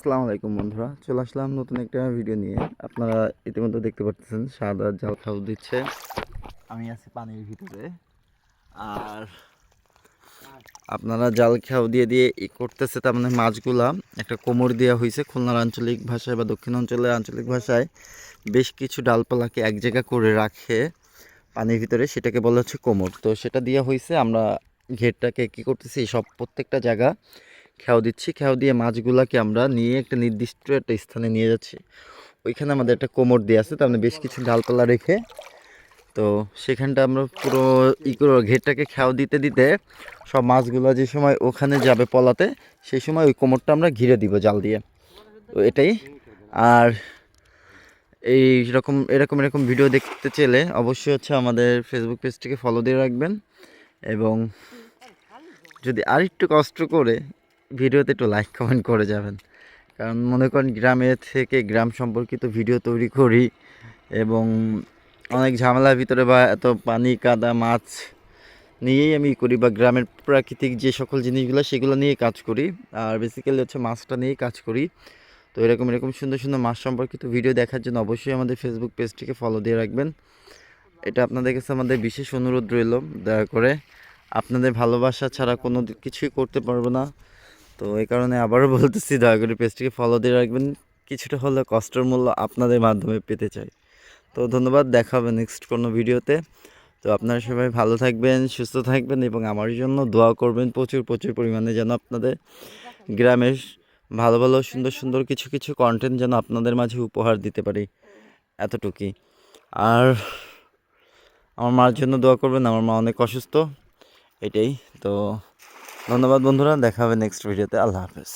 আসসালামু আলাইকুম বন্ধুরা, চলে আসলাম নতুন একটা ভিডিও নিয়ে। আপনারা ইতিমধ্যে দেখতে পাচ্ছেন সাদা জাল খাও দিচ্ছে। আমি আছি পানির ভিতরে। আর আপনারা জাল খাও দিয়ে দিয়ে ই করতেছে, তার মানে মাছগুলা একটা কোমর দেওয়া হয়েছে খুলনার আঞ্চলিক ভাষায় বা দক্ষিণ অঞ্চলের আঞ্চলিক ভাষায়। বেশ কিছু ডালপালাকে এক জায়গা করে রাখে পানির ভিতরে, সেটাকে বলা হচ্ছে কোমর। তো সেটা দেওয়া হয়েছে আমরা ঘেরটাকে কী করতেছি সব প্রত্যেকটা জায়গা খেয়াও দিচ্ছি। খেয়াও দিয়ে মাছগুলাকে আমরা নিয়ে একটা নির্দিষ্ট একটা স্থানে নিয়ে যাচ্ছি। ওইখানে আমাদের একটা কোমর দিয়ে আছে, তার মানে বেশ কিছু ডালপালা রেখে। তো সেখানটা আমরা পুরো ই করে ঘেরটাকে খেয়াও দিতে দিতে সব মাছগুলো যে সময় ওখানে যাবে পলাতে, সেই সময় ওই কোমরটা আমরা ঘিরে দিব জাল দিয়ে। তো এটাই। আর এই রকম, এরকম এরকম ভিডিও দেখতে চাইলে অবশ্যই হচ্ছে আমাদের ফেসবুক পেজটিকে ফলো দিয়ে রাখবেন। এবং যদি আরেকটু কষ্ট করে ভিডিওতে একটু লাইক কমেন্ট করে যাবেন। কারণ মনে করেন গ্রামে থেকে গ্রাম সম্পর্কিত ভিডিও তৈরি করি এবং অনেক ঝামেলার ভিতরে বা এত পানি, কাদা, মাছ নিয়েই আমি করি বা গ্রামের প্রাকৃতিক যে সকল জিনিসগুলো সেগুলো নিয়ে কাজ করি। আর বেসিক্যালি হচ্ছে মাছটা নিয়েই কাজ করি। তো এরকম এরকম সুন্দর সুন্দর মাছ সম্পর্কিত ভিডিও দেখার জন্য অবশ্যই আমাদের ফেসবুক পেজটিকে ফলো দিয়ে রাখবেন। এটা আপনাদের কাছে আমাদের বিশেষ অনুরোধ রইল, দয়া করে। আপনাদের ভালোবাসা ছাড়া কোনো কিছুই করতে পারব না। তো এই কারণে আবারও বলতেছি, দয়া করে পেজটিকে ফলো দিয়ে রাখবেন। কিছুটা হলে কষ্টের মূল্য আপনাদের মাধ্যমে পেতে চাই। তো ধন্যবাদ, দেখা হবে নেক্সট কোনো ভিডিওতে। তো আপনারা সবাই ভালো থাকবেন, সুস্থ থাকবেন এবং আমার জন্য দোয়া করবেন প্রচুর প্রচুর পরিমাণে যেন আপনাদের গ্রামের ভালো ভালো, সুন্দর সুন্দর কিছু কিছু কন্টেন্ট যেন আপনাদের মাঝে উপহার দিতে পারি এতটুকুই। আর আমার মার জন্য দোয়া করবেন, আমার মা অনেক অসুস্থ, এটাই। তো ধন্যবাদ বন্ধুরা দেখা হবে নেক্সট ভিডিওতে আল্লাহ হাফেজ।